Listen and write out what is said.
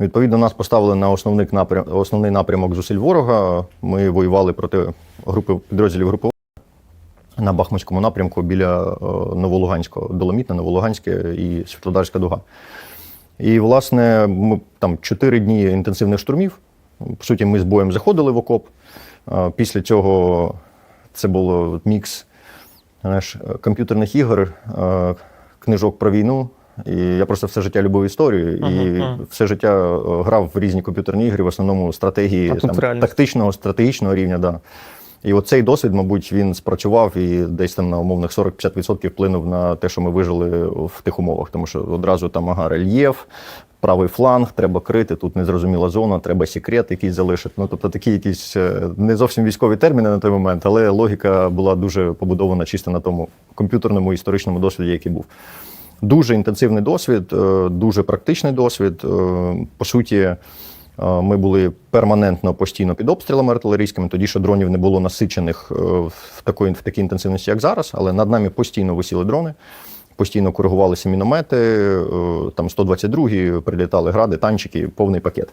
Відповідно, нас поставили на основний напрям, основний напрямок зусиль ворога. Ми воювали проти групи підрозділів групи на Бахмутському напрямку біля е, Новолуганського, Доломітне, Новолуганське і Світлодарська дуга. І, власне, ми там чотири дні інтенсивних штурмів. По суті, ми з боєм заходили в окоп. Е, Після цього це було мікс знаєш, комп'ютерних ігор, е, книжок про війну. І я просто все життя любив історію і мгм. все життя е, грав в різні комп'ютерні ігри, в основному стратегії А там, тактичного, стратегічного рівня. Да. І от цей досвід, мабуть, він спрацював і десь там на умовних 40-50% вплинув на те, що ми вижили в тих умовах. Тому що одразу там ага, рельєф, правий фланг, треба крити, тут незрозуміла зона, треба секрет якийсь залишити. Ну, тобто такі якісь е, не зовсім військові терміни на той момент, але логіка була дуже побудована чисто на тому комп'ютерному історичному досвіді, який був. Дуже інтенсивний досвід, е, дуже практичний досвід. Е, По суті, е, ми були перманентно постійно під обстрілами артилерійськими. Тоді ще дронів не було насичених в такої в такій інтенсивності, як зараз, але над нами постійно висіли дрони. Постійно коригувалися міномети, там 122-гі, прилітали гради, танчики, повний пакет.